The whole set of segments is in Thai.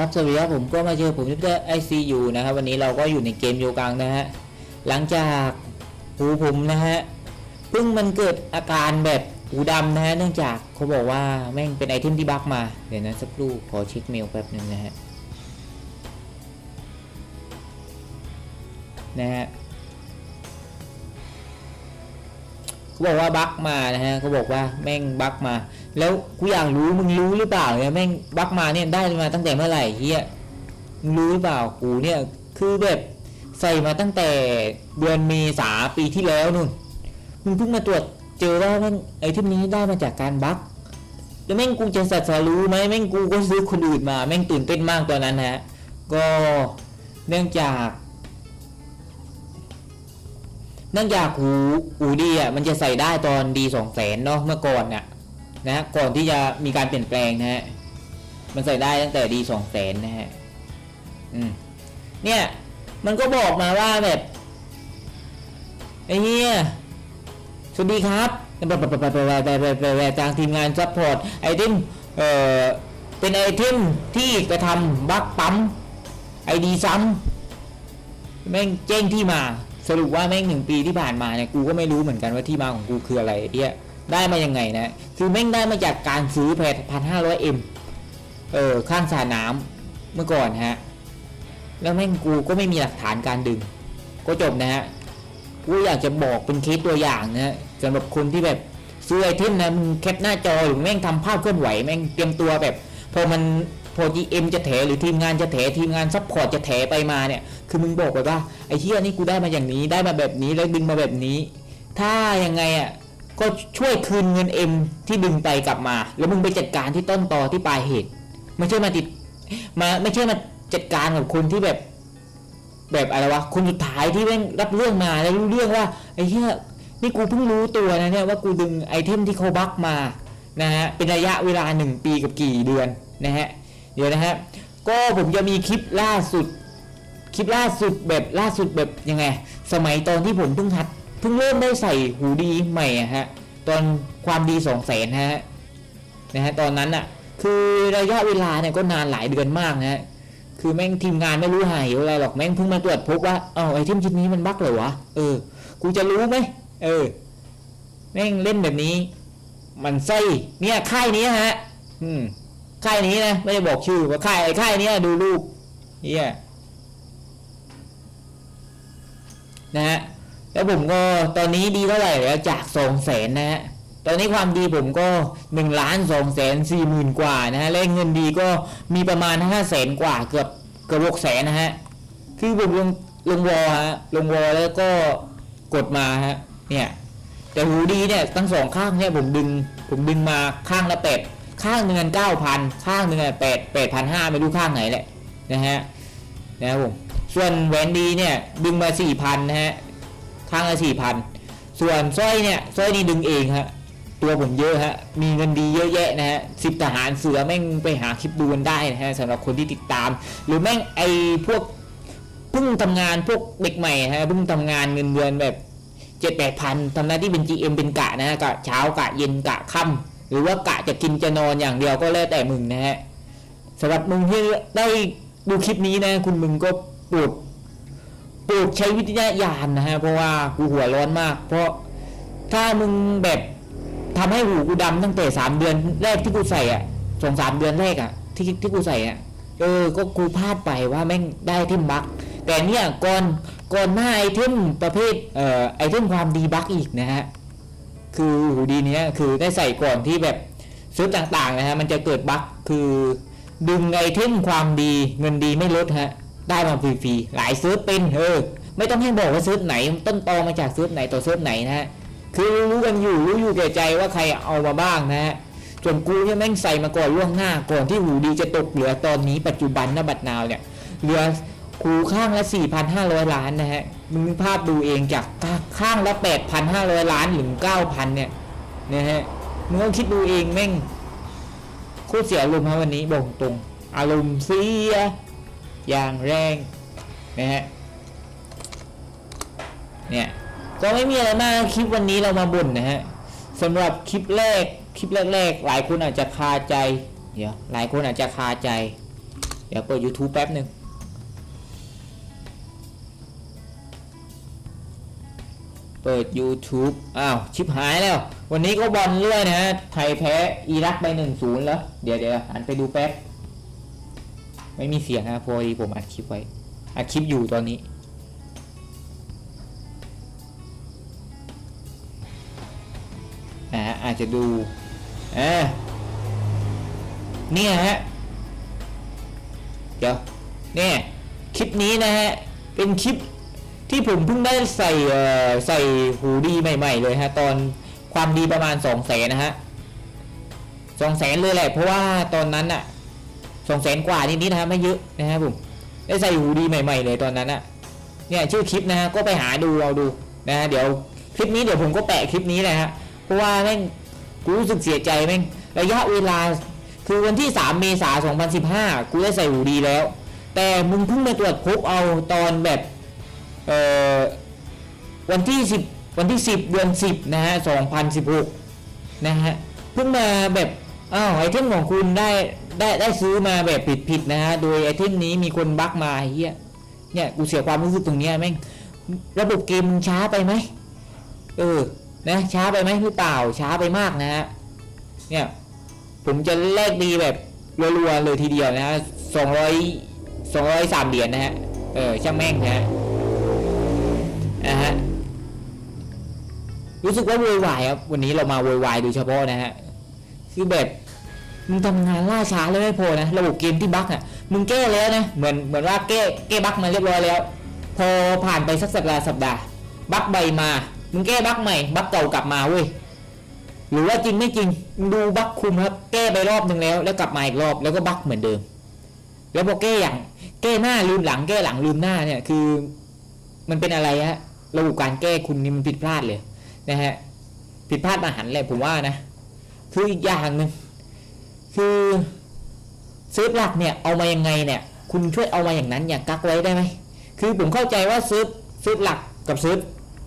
ครับสวัสดีครับผมก็มาเจอผมที่ไอซียูนะครับวันนี้เราก็อยู่ในเกมโยกังนะฮะหลังจากหูผมนะฮะเพิ่งมันเกิดอาการแบบหูดำนะฮะเนื่องจากเขาบอกว่าแม่งเป็นไอเทมที่บั๊กมาเดี๋ยวนะสักครู่ขอเช็คเมลแป๊บหนึ่งนะฮะนะฮะ เขาบอกว่าบั๊กมานะฮะเขาบอกว่าแม่งบั๊กมา แล้วกูอยากรู้มึงรู้หรือเปล่าเนี่ยแม่งบั๊กมาเนี่ยได้มาตั้งแต่เมื่อไหร่เฮียมึงรู้หรือเปล่ากูเนี่ยคือแบบใส่มาตั้งแต่เดือนเมษาปีที่แล้วนู่นมึงเพิ่งมาตรวจเจอว่าแม่งไอ้ที่นี้ได้มาจากการบั๊กแล้วแม่งกูจะสัตว์รู้ไหมแม่งกูก็ซื้อคนอื่นมาแม่งตื่นเต้นมากตอนนั้นนะฮะก็เนื่องจาก นื่องจากหูหูดีอะมันจะใส่ได้ตอนดีสองแสนเนาะเมื่อก่อนน่ะนะก่อนที่จะมีการเปลี่ยนแปลงนะฮะมันใส่ได้ตั้งแต่ดีสองแสนนะฮะอืมเนี่ยมันก็บอกมาว่าแบบไอ้เหี้ยสวัสดีครับแบบแบบแบบแบบแบบแบบแบบทางทีมงานซัพพอร์ตไอเทมเอ่อเป็นไอเทมที่กระทำบั๊กปั๊มไอดีซ้ำแม่งแจ้งที่มา สรุปว่าแม่งหนึ่งปีที่ผ่านมาเนี่ยกูก็ไม่รู้เหมือนกันว่าที่มาของกูคืออะไรเอี้ยได้มายังไงนะคือแม่งได้มาจากการซื้อแพทพันห้าร้อยเอ็มเออข้างสระน้ำเมื่อก่อนฮะ แล้วแม่งกูก็ไม่มีหลักฐานการดึง ก็จบนะฮะกูอยากจะบอกเป็นเคสตัวอย่างนะฮะสำหรับคนที่แบบซื้อไอเทมนะมึงแคปหน้าจอหรือแม่งทำภาพเคลื่อนไหวแม่งเตรียมตัวแบบพอมัน พอ GM จะแถหรือทีมงานจะแถทีมงานซัพพอร์ตจะแถไปมาเนี่ย คือมึงบอกไปว่าไอ้เฮียนี่กูได้มาอย่างนี้ได้มาแบบนี้แล้วดึงมาแบบนี้ ถ้ายังไงอะก็ช่วยคืนเงินเอ็มที่ดึงไปกลับมา แล้วมึงไปจัดการที่ต้นตอที่ปลายเหตุ ไม่ใช่มาติดมาไม่ใช่มาจัดการกับคนที่แบบแบบอะไรวะคนสุดท้ายที่แม่งรับเรื่องมาแล้วรู้เรื่องว่าไอ้เหี้ยนี่กูเพิ่งรู้ตัวนะเนี่ยว่ากูดึงไอเทมที่เขาบักมานะฮะเป็นระยะเวลาหนึ่งปีกับกี่เดือนนะฮะ เดี๋ยวนะฮะก็ผมจะมีคลิปล่าสุด คลิปล่าสุดแบบล่าสุดแบบยังไง สมัยตอนที่ผมเพิ่งหัดเพิ่งเริ่มได้ใส่หูดีใหม่อะฮะตอนความดีสองแสนฮะนะฮะตอนนั้นอะคือระยะเวลาเนี่ยก็นานหลายเดือนมากนะฮะคือแม่งทีมงานไม่รู้หายอะไรหรอกแม่งเพิ่งมาตรวจพบว่าเอ้าไอเทมชิ้นนี้มันบั๊กเหรอวะเออกูจะรู้ไหมเออแม่งเล่นแบบนี้ มันไส้เนี่ยค่ายนี้ฮะ อืม ค่ายนี้นะไม่ได้บอกชื่อว่าค่ายไอ้ค่ายเนี้ยดูรูปเฮียนะฮะแล้วผมก็ตอนนี้ดีเท่าไหร่แล้วจากสองแสนนะฮะตอนนี้ความดีผมก็หนึ่งล้านสองแสนสี่หมื่นกว่านะฮะและเงินดีก็มีประมาณห้าแสนกว่าเกือบเกือบหกแสนนะฮะคือผมลงลงวอฮะลงวอแล้วก็กดมาฮะเนี่ยแต่หูดีเนี่ยทั้งสองข้างเนี่ยผมดึงผมดึงมาข้างละแปด ข้างหนึ่งเก้าพันข้างหนึ่งแปดแปดพันห้าไม่รู้ข้างไหนแหละนะฮะนะครับผมส่วนแหวนดีเนี่ยดึงมาสี่พันนะฮะข้างละสี่พันส่วนสร้อยเนี่ยสร้อยนี่ดึงเองฮะตัวผมเยอะฮะมีเงินดีเยอะแยะนะฮะสิบทหารเสือแม่งไปหาคลิปดูกันได้นะฮะสำหรับคนที่ติดตาม หรือแม่งไอพวกเพิ่งทำงานพวกเด็กใหม่ฮะเพิ่งทำงานเงินเดือนแบบเจ็ดแปดพันทำหน้าที่เป็น GM เป็นกะนะฮะกะเช้ากะเย็นกะค่ำ หรือว่ากะจะกินจะนอนอย่างเดียวก็แล้วแต่มึงนะฮะสำหรับมึงที่ได้ดูคลิปนี้นะ คุณมึงก็ปรดปรดใช้วิทยาญาณนะฮะเพราะว่ากูหัวร้อนมาก เพราะถ้ามึงแบบทำให้หูกูดำตั้งแต่สามเดือนแรกที่กูใส่อะสองสามเดือนแรกอะ ที่ที่กูใส่อะเออก็กูพลาดไปว่าแม่งได้เทมบักแต่เนี่ยก่อนก่อนหน้าไอเทมประเภทเอ่อไอเทมความดีบักอีกนะฮะ คือหูดีเนี้ยคือได้ใส่ก่อนที่แบบซื้อต่างๆนะฮะมันจะเกิดบั๊กคือดึงไอเทมความดีเงินดีไม่ลดฮะ ได้มาฟรีๆหลายซิร์ฟเป็นเออไม่ต้องให้บอกว่าซิร์ฟไหน ต้นตอมาจากซิร์ฟไหนต่อซิร์ฟไหนนะฮะคือรู้กันอยู่รู้อยู่แก่ใจว่าใครเอามาบ้างนะฮะส่วนกูเนี่ยแม่งใส่มาก่อนล่วงหน้าก่อนที่หูดีจะตกเหลือตอนนี้ปัจจุบันนะบัดนาวเนี่ยเหลือ คูข้างละ 4,500 ล้านนะฮะ มึงนึกภาพดูเองจากข้างละ 8,500 ล้านถึง 9,000 เนี่ยนะฮะ มึงต้องคิดดูเองแม่งโคตรเสียอารมณ์ฮะวันนี้บอกตรง อารมณ์เสีย อย่างแรงนะฮะ เนี่ย ก็ไม่มีอะไรมากคลิปวันนี้เรามาบ่นนะฮะสำหรับคลิปแรก คลิปแรกๆ หลายคนอาจจะคาใจ เดี๋ยว หลายคนอาจจะคาใจ เดี๋ยวเปิด YouTube แป๊บหนึ่ง เปิด YouTube อ้าว ชิบหายแล้ว วันนี้ก็บอลเรื่อยนะฮะไทยแพ้อิรักไปหนึ่งศูนย์แล้ว เดี๋ยวเดี๋ยวหันไปดูแป๊บ ไม่มีเสียงนะพอดีผมอัดคลิปไว้อัดคลิปอยู่ตอนนี้ อ่าอาจจะดูเออเนี่ยฮะ เดี๋ยว เนี่ย คลิปนี้นะฮะ เป็นคลิป ที่ผมเพิ่งได้ใส่ใส่หูดีใหม่ ๆ เลยฮะ ตอนความดีประมาณสองแสนนะฮะสองแสนเลยแหละ เพราะว่าตอนนั้นอะสองแสนกว่านิดๆนะฮะไม่เยอะนะฮะผมได้ใส่หูดีใหม่ ๆ เลยตอนนั้นอะเนี่ยชื่อคลิปนะฮะก็ไปหาดูเอาดูนะฮะเดี๋ยวคลิปนี้เดี๋ยวผมก็แปะคลิปนี้เลยฮะเพราะว่าแม่งกูรู้สึกเสียใจแม่งระยะเวลาคือวันที่ 3 เมษายน 2015 กูได้ใส่หูดีแล้ว แต่มึงเพิ่งมาตรวจพบเอาตอนแบบ วันที่ 10 วันที่ 10 เดือน 10 นะฮะ 2016 นะฮะ เพิ่งมาแบบ อ้าวไอเทมของคุณได้ได้ได้ซื้อมาแบบผิดๆนะฮะ โดยไอเทมนี้มีคนบั๊กมาไอ้เฮียเนี่ยกูเสียความรู้สึกตรงเนี้ยแม่งระบบเกมมึงช้าไปไหมเออ นะ ช้าไปไหมหรือเปล่า ช้าไปมากนะฮะ เนี่ย ผมจะแลกดีแบบรัวๆเลยทีเดียวนะฮะสองร้อยสองร้อยสามเหรียญนะฮะ เออ ช่างแม่งนะฮะ นะฮะรู้สึกว่าโวยวายครับวันนี้เรามาโวยวายโดยเฉพาะนะฮะคือแบบมึงทำงานล่าช้าเลยไม่พอนะระบบเกมที่บั๊กอะมึงแก้แล้วนะเหมือนเหมือนว่าแก้แก้บั๊กมาเรียบร้อยแล้ว พอผ่านไปสักสัปดาห์สัปดาห์บั๊กใบมา มึงแก้บั๊กใหม่บั๊กเก่ากลับมาเว้ยหรือว่าจริงไม่จริงมึงดูบั๊กคุมครับแก้ไปรอบหนึ่งแล้ว แล้วกลับมาอีกรอบแล้วก็บั๊กเหมือนเดิม แล้วพอแก้อย่างแก้หน้าลืมหลังแก้หลังลืมหน้าเนี่ยคือ มันเป็นอะไรฮะ ระบบการแก้คุณนี่มันผิดพลาดเลยนะฮะผิดพลาดมหันเลยผมว่านะ คืออีกอย่างหนึ่งคือเซิร์ฟหลักเนี่ยเอามายังไงเนี่ย คุณช่วยเอามาอย่างนั้นอย่ากักไว้ได้ไหมคือผมเข้าใจว่าเซิร์ฟเซิร์ฟหลักกับเซิร์ฟ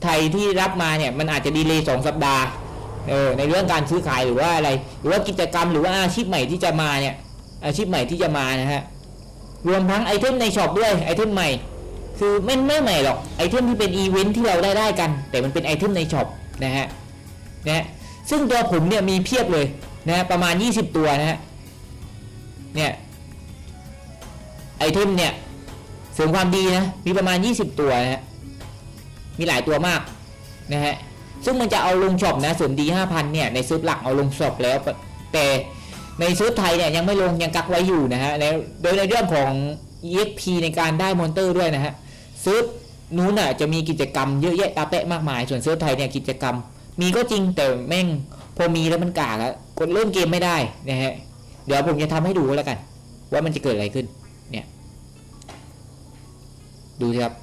ไทยที่รับมาเนี่ยมันอาจจะดีเลย์สองสัปดาห์เออในเรื่องการซื้อขายหรือว่าอะไร หรือว่ากิจกรรมหรือว่าอาชีพใหม่ที่จะมาเนี่ยอาชีพใหม่ที่จะมานะฮะรวมทั้งไอเทมในช็อปด้วยไอเทมใหม่ คือไม่ไม่ใหม่หรอกไอเทมที่เป็นอีเวนท์ที่เราได้ได้กัน แต่มันเป็นไอเทมในช็อปนะฮะนะซึ่งตัวผมเนี่ยมีเพียบเลยนะฮะประมาณ 20 ตัวนะฮะเนี่ยไอเทมเนี่ยเสริมความดีนะมีประมาณ 20 ตัวนะฮะมีหลายตัวมากนะฮะซึ่งมันจะเอาลงช็อปนะเสริมดี 5,000เนี่ยในซื้อหลักเอาลงช็อปแล้วแต่ในซื้อไทยเนี่ยยังไม่ลงยังกักไว้อยู่นะฮะแล้วโดยในเรื่องของ EXP ในการได้มอนเตอร์ด้วยนะฮะ ซื้อนู้นน่ะจะมีกิจกรรมเยอะแยะตาแปะมากมาย ส่วนเซื้อไทยเนี่ยกิจกรรม มีก็จริงแต่แม่งพอมีแล้วมันกากอะกดเริ่มเกมไม่ได้นะฮะเดี๋ยวผมจะทำให้ดูแล้วกัน ว่ามันจะเกิดอะไรขึ้น เนี่ย ดูสิครับ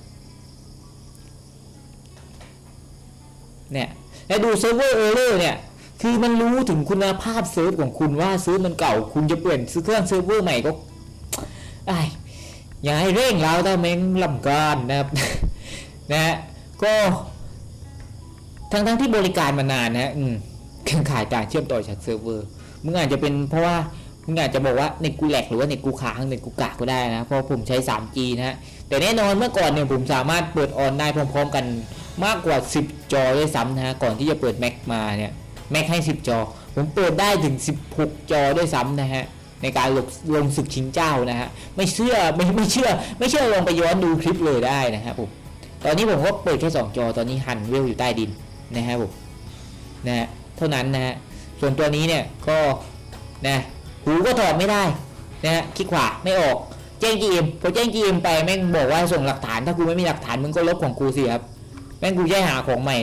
เนี่ยแล้วดูเซิร์ฟเวอร์เออร์เลอร์เนี่ยคือมันรู้ถึงคุณภาพเซิร์ฟของคุณว่าเซิร์ฟมันเก่า คุณจะเปลี่ยนซื้อเครื่องเซิร์ฟเวอร์ใหม่ก็ไอ้ อย่าให้เร่งเราถ้าเม้งลำกานนะครับนะฮะก็ทั้งทั้งที่บริการมานานนะฮะอืมเครือข่ายการเชื่อมต่อจากเซิร์ฟเวอร์มึงอาจจะเป็นเพราะว่ามึงอาจจะบอกว่าเน็ตกูแหลกหรือว่าเน็ตกูค้างเน็ตกูกากก็ได้นะเพราะผมใช้ 3G นะฮะแต่แน่นอนเมื่อก่อนเนี่ยผมสามารถเปิดออนได้พร้อม ๆ กันมากกว่า 10 จอด้วยซ้ำนะฮะก่อนที่จะเปิด Mac มาเนี่ย Mac ให้ 10 จอ ผมเปิดได้ถึง 16 จอด้วยซ้ำนะฮะ ในการลงลงศึกชิงเจ้านะฮะไม่เชื่อไม่ไม่เชื่อ ไม่เชื่อลองไปย้อนดูคลิปเลยได้นะครับผมตอนนี้ผมก็เปิดแค่2จอตอนนี้หันเวลอยู่ใต้ดินนะครับผมนะฮะเท่านั้นนะฮะส่วนตัวนี้เนี่ยก็นะหูก็ถอดไม่ได้นะฮะคลิกขวาไม่ออกแจ้ง GM พอแจ้ง GM ไปแม่งบอกว่าส่งหลักฐาน ถ้ากูไม่มีหลักฐานมึงก็ลบของกูสิครับแม่งกูจะหาของใหม่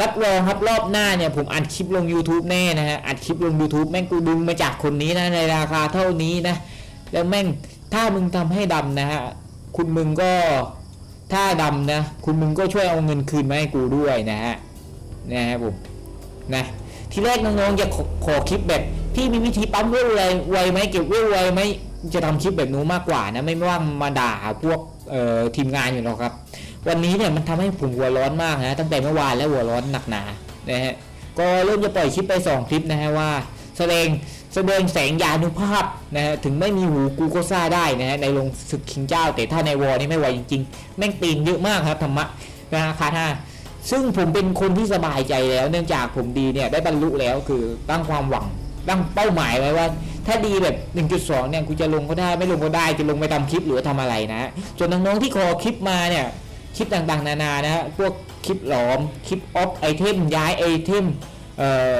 รับรองครับรอบหน้าเนี่ยผมอัดคลิปลง YouTube แน่นะฮะอัดคลิปลง YouTube แม่งกูดึงมาจากคนนี้นะในราคาเท่านี้นะ แล้วแม่งถ้ามึงทำให้ดำนะฮะคุณมึงก็ถ้าดำนะ คุณมึงก็ช่วยเอาเงินคืนมาให้กูด้วยนะฮะนะฮะผมนะทีแรกน้องๆจะขอขอคลิปแบบ พี่มีวิธีปั๊มเวลไวไวไหมเก็บเวลไวไหมจะทำคลิปแบบนู้นมากกว่านะ ไม่ว่ามาด่าพวกเอ่อทีมงานอยู่หรอกครับ วันนี้เนี่ยมันทำให้ผมหัวร้อนมากนะตั้งแต่เมื่อวานแล้วหัวร้อนหนักหนานะฮะก็เริ่มจะปล่อยคลิปไป 2 คลิปนะฮะว่าแสดงแสดงแสงยานุภาพนะฮะถึงไม่มีหูกูก็ซ่าได้นะฮะในลงศึกคิงเจ้า แต่ถ้าในวอร์นี่ไม่ไหวจริงๆ แม่งตีนเยอะมากครับธรรมะนะฮะคาถาซึ่งผมเป็นคนที่สบายใจแล้ว เนื่องจากผมดีเนี่ยได้บรรลุแล้วคือตั้งความหวังตั้งเป้าหมายไว้ว่า ถ้าดีแบบ 1.2 เนี่ยกูจะลงก็ได้ไม่ลงก็ได้จะลงไปทำคลิปหรือว่าทำอะไรนะฮะส่วนน้องๆที่ขอคลิปมาเนี่ย คลิปต่างๆ นานานะฮะพวกคลิปหลอม คลิปออฟไอเทมย้ายไอเทมเอ่อ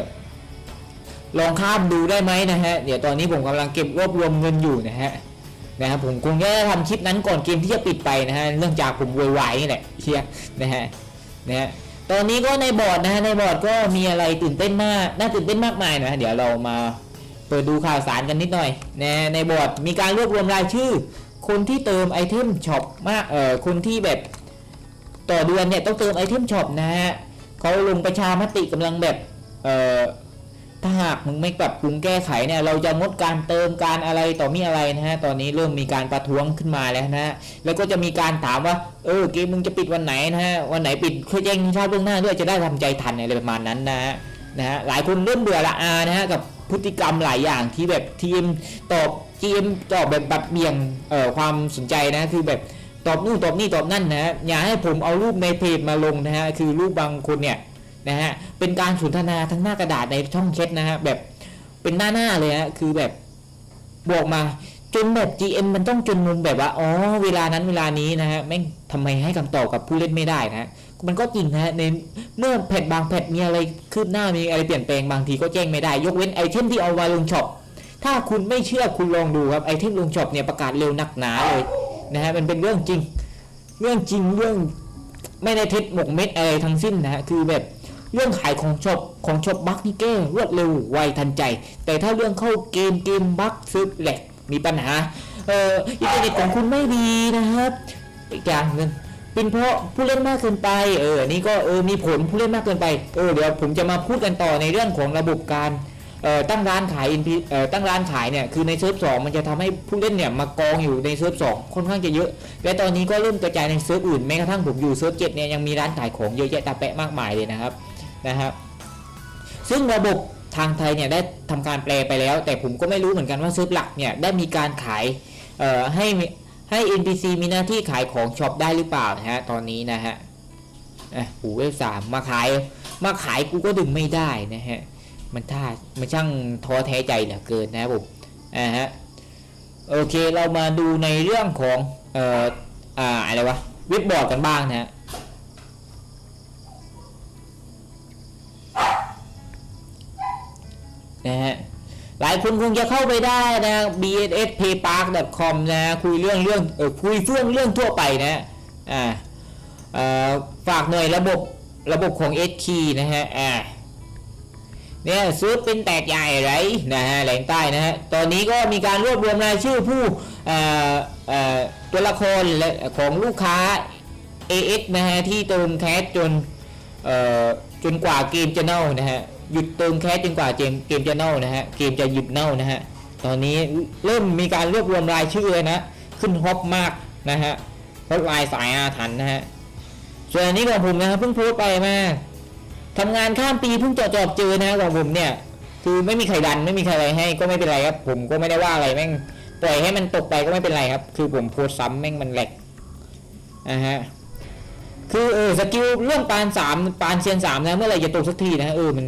ลองข้ามดูได้ไหมนะฮะ เดี๋ยวตอนนี้ผมกำลังเก็บรวบรวมเงินอยู่นะฮะนะครับผมคงจะทำคลิปนั้นก่อนเกมที่จะปิดไปนะฮะเนื่องจากผมโวยวายนี่แหละเชียนะฮะนะฮะตอนนี้ก็ในบอร์ดนะฮะในบอร์ดก็มีอะไรตื่นเต้นมากน่าตื่นเต้นมากมายนะะเดี๋ยวเรามาเปิดดูข่าวสารกันนิดหน่อยนะฮะในบอร์ดมีการรวบรวมรายชื่อ คนที่เติมไอเทมช็อปมากเอ่อคนที่แบบ ต่อเดือนเนี่ยต้องเติมไอเทมช็อปนะฮะเขาลงประชามติกำลังแบบเอ่อถ้าหากมึงไม่ปรับปรุงแก้ไขเนี่ยเราจะงดการเติมการอะไรต่อมีอะไรนะฮะตอนนี้เริ่มมีการประท้วงขึ้นมาแล้วนะฮะแล้วก็จะมีการถามว่าเออเกมมึงจะปิดวันไหนนะฮะวันไหนปิดช่วยแจ้งทราบล่วงหน้าด้วยจะได้ทำใจทันอะไรประมาณนั้นนะฮะนะฮะหลายคนเริ่มเบื่อละอานะฮะกับพฤติกรรมหลายอย่างที่แบบทีมตอบทีมตอบแบบบัดเบี่ยงเอ่อความสนใจนะคือแบบ ตอบนู่นตอบนี่ตอบนั่นนะฮะอย่าให้ผมเอารูปในเพจมาลงนะฮะคือรูปบางคนเนี่ยนะฮะเป็นการสนทนาทั้งหน้ากระดาษในช่องแชทนะฮะแบบเป็นหน้าหน้าเลยฮะคือแบบบอกมาจนแบบ GM มันต้องจนมุมแบบว่าอ๋อเวลานั้นเวลานี้นะฮะแม่งทำไมให้คำตอบกับผู้เล่นไม่ได้นะฮะมันก็จริงนะฮะในเมื่อแพทบางแพทมีอะไรคืบหน้ามีอะไรเปลี่ยนแปลงบางทีก็แจ้งไม่ได้ ยกเว้นไอเทมที่เอามาลงช็อปถ้าคุณไม่เชื่อคุณลองดูครับไอเทมลงช็อปเนี่ยประกาศเร็วหนักหนาเลย นะฮะมันเป็นเรื่องจริง เรื่องจริงเรื่องไม่ได้เท็จหมกเม็ดอะไรทั้งสิ้นนะฮะคือแบบเรื่องขายของช็อปของช็อปบั๊กนี่แก้รวดเร็วไวทันใจ แต่ถ้าเรื่องเข้าเกมเกมบั๊กซึบแหลกมีปัญหาเอ่ออินเทอร์เน็ตของคุณไม่ดีนะครับอีกอย่างหนึ่งเป็นเพราะผู้เล่นมากเกินไป เออนี่ก็เออมีผลผู้เล่นมากเกินไป เออเดี๋ยวผมจะมาพูดกันต่อในเรื่องของระบบการ ตั้งร้านขายอินพีตั้งร้านขายเนี่ยคือในเซิร์ฟสองมันจะทำให้ผู้เล่นเนี่ยมากองอยู่ในเซิร์ฟสองค่อนข้างจะเยอะ และตอนนี้ก็เริ่มกระจายในเซิร์ฟอื่นแม้กระทั่งผมอยู่เซิร์ฟเจ็ดเนี่ยยังมีร้านขายของเยอะแยะตาแปะมากมายเลยนะครับนะครับซึ่งระบบทางไทยเนี่ยได้ทำการแปลไปแล้ว แต่ผมก็ไม่รู้เหมือนกันว่าเซิร์ฟหลักเนี่ยได้มีการขายให้ให้ NPC มีหน้าที่ขายของช็อปได้หรือเปล่านะฮะตอนนี้นะฮะอะหูเวฟสามมาขายมาขายกูก็ดึงไม่ได้นะฮะ มันท่ามันช่างท้อแท้ใจเหลือเกินนะครับผมอ่าฮะโอเคเรามาดูในเรื่องของเอ่ออ่าอะไรวะเว็บบอร์ดกันบ้างนะฮะนะฮะหลายคนคงจะเข้าไปได้นะ bss paypark.com นะคุยเรื่องเรื่องเออคุยเรื่องเรื่องทั่วไปนะอ่าฝากหน่วยระบบระบบของ S key นะฮะอ่า เนี่ยซื้อเป็นแตกใหญ่ไรนะฮะแหล่งใต้นะฮะตอนนี้ก็มีการรวบรวมรายชื่อผู้เอ่อเอ่อตัวละครและของลูกค้า AS นะฮะที่เติมแคสจนเอ่อจนกว่าเกมจะเน่านะฮะหยุดเติมแคสจนกว่าเกมเกมจะเน่านะฮะเกมจะหยุดเน่านะฮะตอนนี้เริ่มมีการรวบรวมรายชื่อเลยนะขึ้นฮอปมากนะฮะราะลายสายอาถรรพ์นะฮะส่วนอันนี้ของผมนะครับเพิ่งโพสต์ไปมา ทำงานข้ามปีเพิ่งจอจอบเจอนะของผมเนี่ย คือไม่มีใครดันไม่มีใครอะไรให้ก็ไม่เป็นไรครับ ผมก็ไม่ได้ว่าอะไรแม่งปล่อยให้มันตกไปก็ไม่เป็นไรครับ คือผมโพสซ้ำแม่งมันแหลกนะฮะคือเออสกิลเรื่องปานสามปานเซียนสามนะเมื่อไรจะตกสักทีนะเออมัน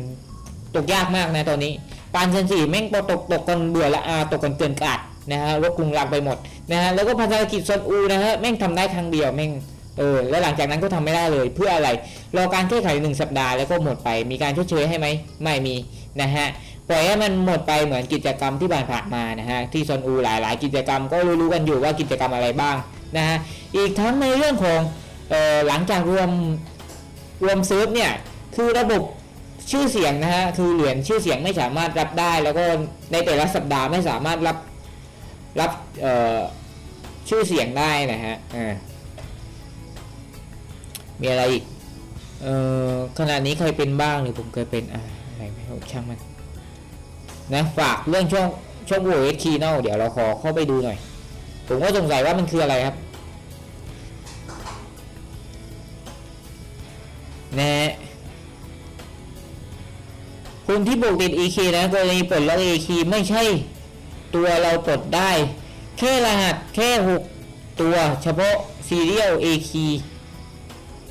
ตกยากมากนะตอนนี้ ปานเซียนสี่แม่งพอตกตกกันเบื่อละอาตกกันเกินกาดนะฮะรถกรุงรังไปหมดนะฮะแล้วก็พันธกิจซอนอูนะฮะแม่งทำได้ครั้งเดียวแม่ง เออแล้วหลังจากนั้นก็ทำไม่ได้เลยเพื่ออะไรรอการแก้ไขหนึ่งสัปดาห์แล้วก็หมดไป มีการชดเชยให้ไหมไม่มีนะฮะปล่อยให้มันหมดไปเหมือนกิจกรรมที่ผ่านผ่านมานะฮะที่ซอนอูหลาย ๆ กิจกรรมก็รู้ๆกันอยู่ว่ากิจกรรมอะไรบ้างนะฮะอีกทั้งในเรื่องของเออหลังจากรวมรวมเซิร์ฟเนี่ยคือระบบชื่อเสียงนะฮะคือเหรียญชื่อเสียงไม่สามารถรับได้ แล้วก็ในแต่ละสัปดาห์ไม่สามารถรับรับเออชื่อเสียงได้นะฮะอ่า มีอะไรอีก เอ่อขณะนี้เคยเป็นบ้างหรือผมเคยเป็นอะไรไม่รู้ช่างมันนะฝากเรื่องช่วงช่วงโหวตคีย์เนาเดี๋ยวเราขอเข้าไปดูหน่อย ผมก็สงสัยว่ามันคืออะไรครับนะคุคนที่บวกติด EK นะกรณีปลดล็อก EK ไม่ใช่ตัวเราปลดได้ แค่รหัสแค่ 6 ตัวเฉพาะ Serial AK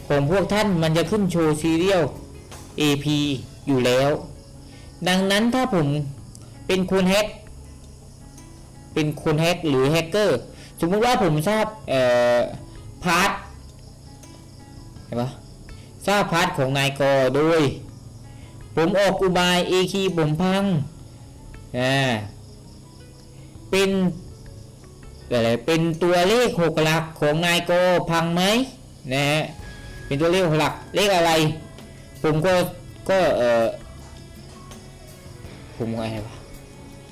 ของพวกท่านมันจะขึ้นโชว์ Serial AP อยู่แล้ว ดังนั้นถ้าผมเป็นคนแฮก เป็นคนแฮกหรือแฮกเกอร์ สมมติว่าผมทราบเอ่อพาร์ทเห็นปะทราบพาร์ทของนายกอโดย ผมออกอุบายเอคีผมพังอ่าเป็นอะไรเป็นตัวเลขหกหลักของนายกพังไหมนะฮะ เป็นตัวเลขหกหลักเลขอะไร ผมก็ก็เออผมอะไรวะ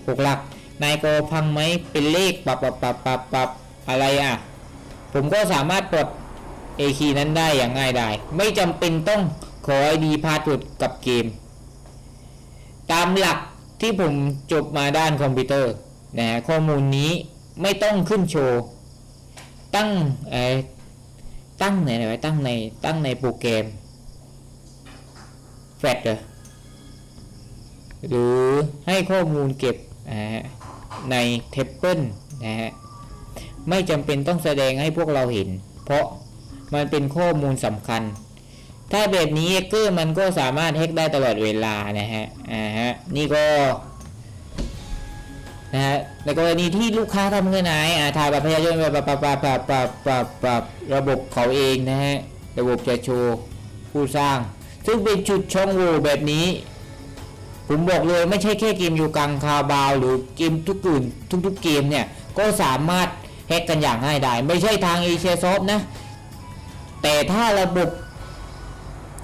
หกหลักนายกพังไหมเป็นเลขปรับปรับปรับปรับปรับอะไรอะ ผมก็สามารถปลดเอคีนั้นได้อย่างง่ายดายไม่จำเป็นต้องขอไอดีพาสเวิร์ดกับเกม ตามหลักที่ผมจบมาด้านคอมพิวเตอร์นะฮะข้อมูลนี้ไม่ต้องขึ้นโชว์ ตั้งเออ ตั้งไหนไว้ตั้งในตั้งในโปรแกรมแฟลชหรือให้ข้อมูลเก็บในเทปเปิลนะฮะไม่จำเป็นต้องแสดงให้พวกเราเห็น เพราะมันเป็นข้อมูลสำคัญ ถ้าแบบนี้แฮกเกอร์มันก็สามารถแฮกได้ตลอดเวลานะฮะอ่าฮะนี่ก็นะฮะ ในกรณีที่ลูกค้าทำเงินหายอ่าถ่ายบัตรประชาชนปรับปรับปรับปรับปรับปรับปรับระบบเขาเองนะฮะ ระบบจะโชว์ผู้สร้าง ซึ่งเป็นจุดช่องโหว่แบบนี้ ผมบอกเลยไม่ใช่แค่เกมอยู่กลางคาบาว หรือเกมทุกอื่นทุกๆเกมเนี่ย ก็สามารถแฮกกันอย่างง่ายดายไม่ใช่ทางเอเชียซอฟนะ แต่ถ้าระบบ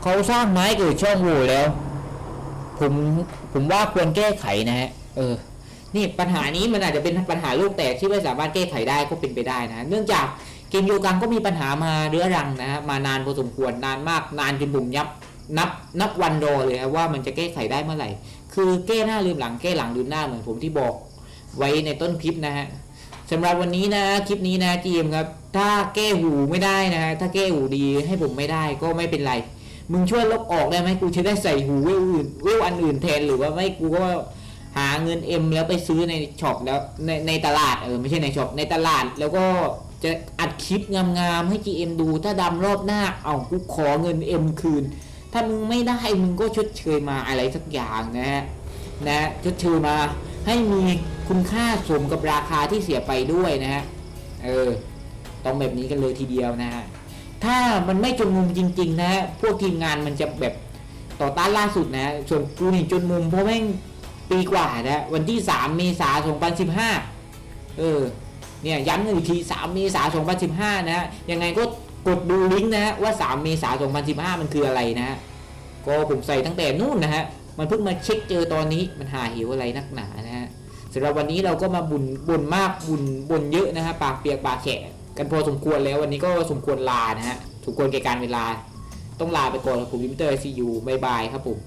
เขาสร้างไม้เกิดช่องโหว่แล้ว ผมผมว่าควรแก้ไขนะฮะ เออ นี่ปัญหานี้มันอาจจะเป็นปัญหาลูกแตกที่ไม่สามารถแก้ไขได้ก็เป็นไปได้นะ เนื่องจากเกมโยกังก็มีปัญหามาเรื้อรังนะฮะมานานพอสมควรนานมากนานจนผมยับนับนับวันรอเลยว่ามันจะแก้ไขได้เมื่อไหร่ คือแก้หน้าลืมหลังแก้หลังลืมหน้าเหมือนผมที่บอกไว้ในต้นคลิปนะฮะสำหรับวันนี้นะคลิปนี้นะจีมครับ ถ้าแก้หูไม่ได้นะฮะถ้าแก้หูดีให้ผมไม่ได้ก็ไม่เป็นไร มึงช่วยลบออกได้ไหมกูจะได้ใส่หูเวลอื่นเวลอันอื่นแทนหรือว่าไม่กูก็ หาเงินเอ็มแล้วไปซื้อในช็อปแล้วในในตลาดเออไม่ใช่ในช็อปในตลาดแล้วก็จะอัดคลิปงามๆให้ GM ดูถ้าดำรอบหน้าเอากูขอเงินเอ็มคืน ถ้ามึงไม่ได้มึงก็ชดเชยมาอะไรสักอย่างนะฮะนะชดเชยมาให้มีคุณค่าสมกับราคาที่เสียไปด้วยนะฮะเออต้องแบบนี้กันเลยทีเดียวนะฮะถ้ามันไม่จนมุมจริง ๆ นะพวกทีมงานมันจะแบบต่อต้านล่าสุดนะ ส่วนกูนี่จนมุมเพราะแม่ง ปีกว่านะวันที่ 3 เมษายน 2015 เออ เนี่ยย้ำกันอีกที 3 เมษายน 2015นะฮะยังไงก็กดดูลิงก์นะฮะว่า 3 เมษายน 2015 มันคืออะไรนะฮะ ก็ผมใส่ตั้งแต่นู่นนะฮะ มันเพิ่งมาเช็คเจอตอนนี้ มันหาหิวอะไรนักหนานะฮะสำหรับวันนี้เราก็มาบุญบ่นมากบุญบ่นเยอะนะฮะ ปากเปียกปากแฉะกันพอสมควรแล้ววันนี้ก็สมควรลานะฮะ สมควรแก่การเวลา ต้องลาไปก่อนครับผมวิมเตอร์ซียูบายบายครับผม